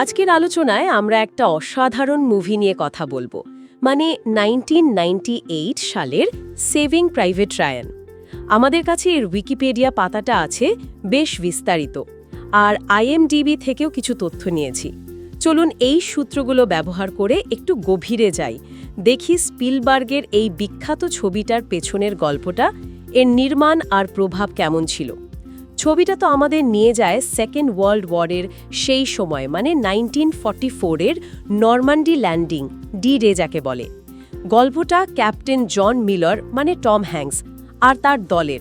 আজকের আলোচনায় আমরা একটা অসাধারণ মুভি নিয়ে কথা বলব মানে 1998 সালের সেভিং প্রাইভেট রায়ান আমাদের কাছে এর উইকিপিডিয়া পাতাটা আছে বেশ বিস্তারিত, আর আইএমডিবি থেকেও কিছু তথ্য নিয়েছি। চলুন এই সূত্রগুলো ব্যবহার করে একটু গভীরে যাই, দেখি স্পিলবার্গের এই বিখ্যাত ছবিটার পেছনের গল্পটা, এর নির্মাণ আর প্রভাব কেমন ছিল। ছবিটা তো আমাদের নিয়ে যায় সেকেন্ড ওয়ার্ল্ড ওয়ারের সেই সময় মানে নাইনটিন ফর্টি ফোরের নরমান্ডি ল্যান্ডিং ডি রে যাকে বলে। গল্পটা ক্যাপ্টেন জন মিলার মানে টম হ্যাংস আর তার দলের।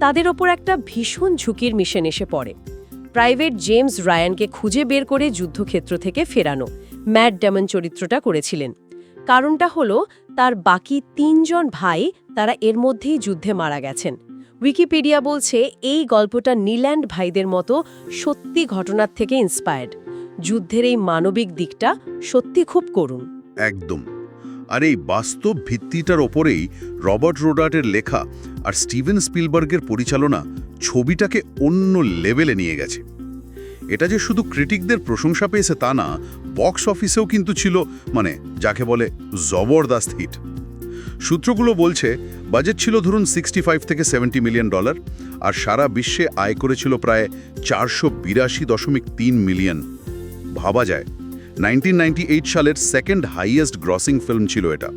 তাদের ওপর একটা ভীষণ ঝুঁকির মিশন এসে পড়ে। প্রাইভেট জেমস রায়ানকে খুঁজে বের করে যুদ্ধক্ষেত্র থেকে ফেরানো ম্যাট ডেমন চরিত্রটা করেছিলেন। কারণটা হলো, তার বাকি তিনজন ভাই তারা এর মধ্যেই যুদ্ধে মারা গেছেন। উইকিপিডিয়া বলছে, এই গল্পটা নিল্যান্ড ভাইদের মতো সত্যি ঘটনার থেকে ইন্সপায়ার্ড যুদ্ধের এই মানবিক দিকটা সত্যি খুব করুণ। একদম। আর এই বাস্তব ভিত্তিটার ওপরেই রবার্ট রোডার্টের লেখা আর স্টিভেন স্পিলবার্গের পরিচালনা ছবিটাকে অন্য লেভেলে নিয়ে গেছে। এটা যে শুধু ক্রিটিকদের প্রশংসা পেয়েছে তা না, বক্স অফিসেও কিন্তু ছিল মানে যাকে বলে জবরদস্ত হিট। সূত্রগুলো বলছে, বাজেট ছিল ধরুন সিক্সটি ফাইভ থেকে সেভেন্টি মিলিয়ন ডলার আর সারা বিশ্বে আয় করেছিল প্রায় চারশো বিরাশি দশমিক তিন মিলিয়ন। ভাবা যায় 1998 সালের সেকেন্ড হাইয়েস্ট গ্রসিং ফিল্ম ছিল এটা।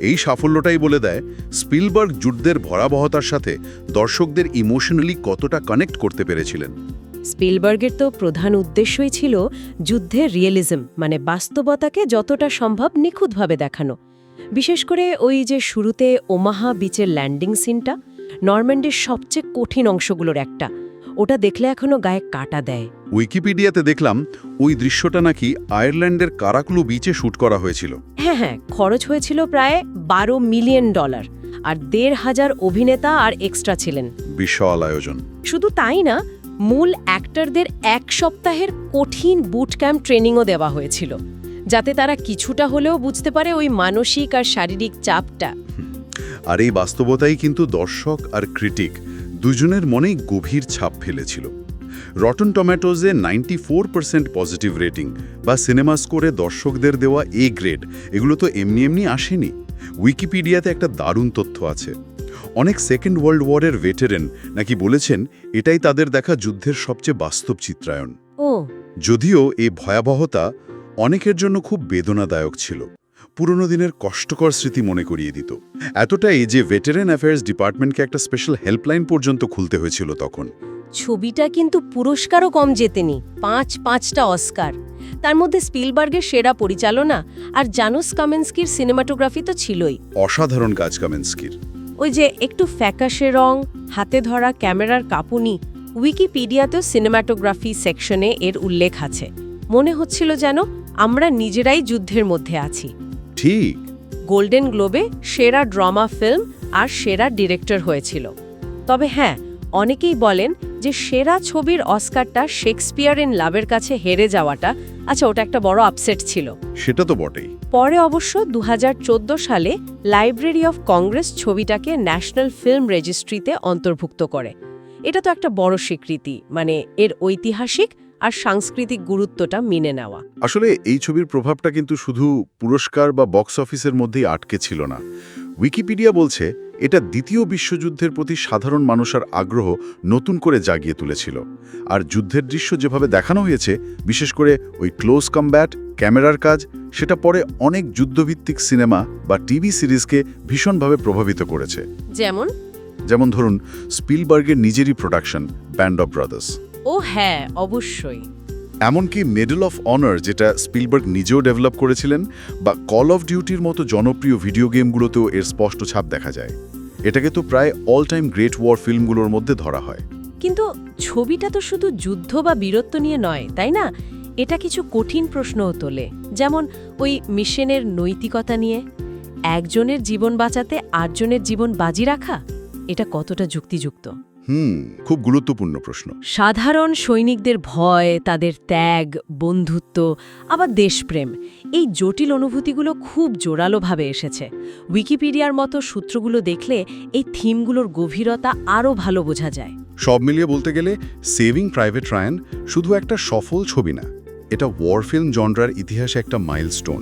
এই সাফল্যটাই বলে দেয়, স্পিলবার্গ যুদ্ধের ভরাবহতার সাথে দর্শকদের ইমোশনালি কতটা কানেক্ট করতে পেরেছিলেন। স্পিলবার্গের তো প্রধান উদ্দেশ্যই ছিল যুদ্ধের রিয়েলিজম মানে বাস্তবতাকে যতটা সম্ভব নিখুঁতভাবে দেখানো। বিশেষ করে ওই যে শুরুতে ওমাহা বিচের ল্যান্ডিং সিনটা নরম্যান্ডের সবচেয়ে কঠিন অংশগুলোর একটা। ওটা দেখলে এখনও গায়ে কাটা দেয়। উইকিপিডিয়াতে দেখলাম ওই দৃশ্যটা নাকি আয়ারল্যান্ডের কারাকুলু বিচে শ্যুট করা হয়েছিল। হ্যাঁ হ্যাঁ খরচ হয়েছিল প্রায় বারো মিলিয়ন ডলার আর দেড় হাজার অভিনেতা আর এক্সট্রা ছিলেন। বিশাল আয়োজন। শুধু তাই না মূল অ্যাক্টরদের এক সপ্তাহের কঠিন বুট ক্যাম্প ট্রেনিংও দেওয়া হয়েছিল। যাতে তারা কিছুটা হলেও বুঝতে পারে ওই মানসিক আর শারীরিক চাপটা। আর এই বাস্তবতাই কিন্তু দর্শক আর ক্রিটিক দুজনের মনেই গভীর ছাপ ফেলেছিল। Rotten টমেটোজে ninety four percent positive rating বা সিনেমা স্কোরে দর্শকদের দেওয়া এ গ্রেড এগুলো তো এমনি এমনি আসেনি। উইকিপিডিয়াতে একটা দারুণ তথ্য আছে। অনেক সেকেন্ড ওয়ার্ল্ড ওয়ারের ভেটেরেন নাকি বলেছেন এটাই তাদের দেখা যুদ্ধের সবচেয়ে বাস্তব চিত্রায়ন ও। যদিও এই ভয়াবহতা অনেকের জন্য খুব বেদনাদায়ক ছিল। পুরনো দিনের কষ্টকর স্মৃতি মনে করিয়ে দিত। এতটাই যে ভেটেরেন অ্যাফেয়ার্স ডিপার্টমেন্টকে একটা স্পেশাল হেল্পলাইন পর্যন্ত খুলতে হয়েছিল তখন। ছবিটা কিন্তু পুরস্কারও কম জেতেনি পাঁচ পাঁচটা অস্কার। তার মধ্যে স্পিলবার্গের সেরা পরিচালনা আর জানোস কামেন্সকির সিনেমাটোগ্রাফি তো ছিলই। অসাধারণ কাজ কামেন্সকির। ওই যে একটু ফ্যাকাশে রং হাতে ধরা ক্যামেরার কাঁপুনি উইকিপিডিয়াতেও সিনেমাটোগ্রাফি সেকশনে এর উল্লেখ আছে। মনে হচ্ছিল যেন আমরা নিজেরাই যুদ্ধের মধ্যে আছি। ঠিক। গোল্ডেন গ্লোবে সেরা ড্রামা ফিল্ম আর সেরা ডিরেক্টর হয়েছিল। তবে হ্যাঁ অনেকেই বলেন যে সেরা ছবির অস্কারটা শেক্সপিয়ার ইন লাভের কাছে হেরে যাওয়াটা আচ্ছা ওটা একটা বড় আপসেট ছিল। সেটা তো বটেই। পরে অবশ্য দু হাজার চোদ্দ সালে লাইব্রেরি অফ কংগ্রেস ছবিটাকে ন্যাশনাল ফিল্ম রেজিস্ট্রিতে অন্তর্ভুক্ত করে। এটা তো একটা বড় স্বীকৃতি মানে এর ঐতিহাসিক আর সাংস্কৃতিক গুরুত্বটা মেনে নেওয়া। আসলে এই ছবির প্রভাবটা কিন্তু শুধু পুরস্কার বা বক্স অফিসের মধ্যেই আটকে ছিল না। উইকিপিডিয়া বলছে এটা দ্বিতীয় বিশ্বযুদ্ধের প্রতি সাধারণ মানুষের আগ্রহ নতুন করে জাগিয়ে তুলেছিল। আর যুদ্ধের দৃশ্য যেভাবে দেখানো হয়েছে বিশেষ করে ওই ক্লোজ কমব্যাট ক্যামেরার কাজ সেটা পরে অনেক যুদ্ধভিত্তিক সিনেমা বা টিভি সিরিজকে ভীষণভাবে প্রভাবিত করেছে। যেমন? যেমন ধরুন স্পিলবার্গের নিজেরই প্রোডাকশন ব্যান্ড অব ব্রাদার্স। ও হ্যাঁ অবশ্যই। এমনকি মেডেল অফ অনার যেটা স্পিলবার্গ নিজেও ডেভেলপ করেছিলেন বা কল অফ ডিউটির মতো জনপ্রিয় ভিডিও গেমগুলোতেও এর স্পষ্ট ছাপ দেখা যায়। এটাকে তো প্রায় অল টাইম গ্রেট ওয়ার ফিল্মগুলোর মধ্যে ধরা হয়। কিন্তু ছবিটা তো শুধু যুদ্ধ বা বীরত্ব নিয়ে নয় তাই না? এটা কিছু কঠিন প্রশ্নও তোলে যেমন ওই মিশনের নৈতিকতা নিয়ে। একজনের জীবন বাঁচাতে আটজনের জীবন বাজি রাখা এটা কতটা যুক্তিযুক্ত? হুম খুব গুরুত্বপূর্ণ প্রশ্ন। সাধারণ সৈনিকদের ভয় তাদের ত্যাগ বন্ধুত্ব আবার দেশপ্রেম এই জটিল অনুভূতিগুলো খুব জোরালোভাবে এসেছে। উইকিপিডিয়ার মতো সূত্রগুলো দেখলে এই থিমগুলোর গভীরতা আরও ভালো বোঝা যায়। সব মিলিয়ে বলতে গেলে সেভিং প্রাইভেট রায়ান শুধু একটা সফল ছবি না এটা ওয়ার ফিল্ম জনরার ইতিহাসে একটা মাইলস্টোন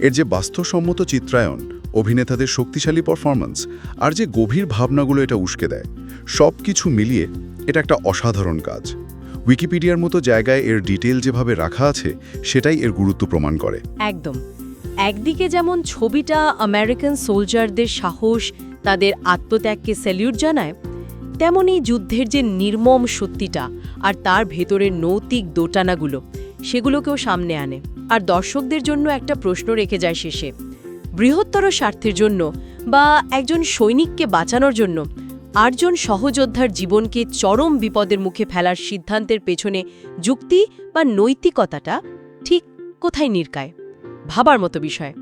এর যে বাস্তবসম্মত চিত্রায়ন অভিনেতাদের শক্তিশালী পারফরম্যান্স আর যে গভীর ভাবনাগুলো এটা উস্কে দেয়। সব কিছু মিলিয়ে এটা একটা অসাধারণ কাজ। উইকিপিডিয়ার মতো জায়গায় এর ডিটেল যেভাবে রাখা আছে, সেটাই এর গুরুত্ব প্রমাণ করে। একদম। একদিকে যেমন ছবিটা আমেরিকান সোলজারদের সাহস, তাদের আত্মত্যাগকে স্যালিউট জানায় তেমনই যুদ্ধের যে নির্মম সত্যিটা আর তার ভেতরের নৈতিক দোটানাগুলো, সেগুলোকেও সামনে আনে। আর দর্শকদের জন্য একটা প্রশ্ন রেখে যায় শেষে বৃহত্তর স্বার্থের জন্য বা একজন সৈনিককে বাঁচানোর জন্য আটজন সহযোদ্ধার জীবনকে চরম বিপদের মুখে ফেলার সিদ্ধান্তের পেছনে যুক্তি বা নৈতিকতাটা ঠিক কোথায় নির্কায়? ভাবার মতো বিষয়।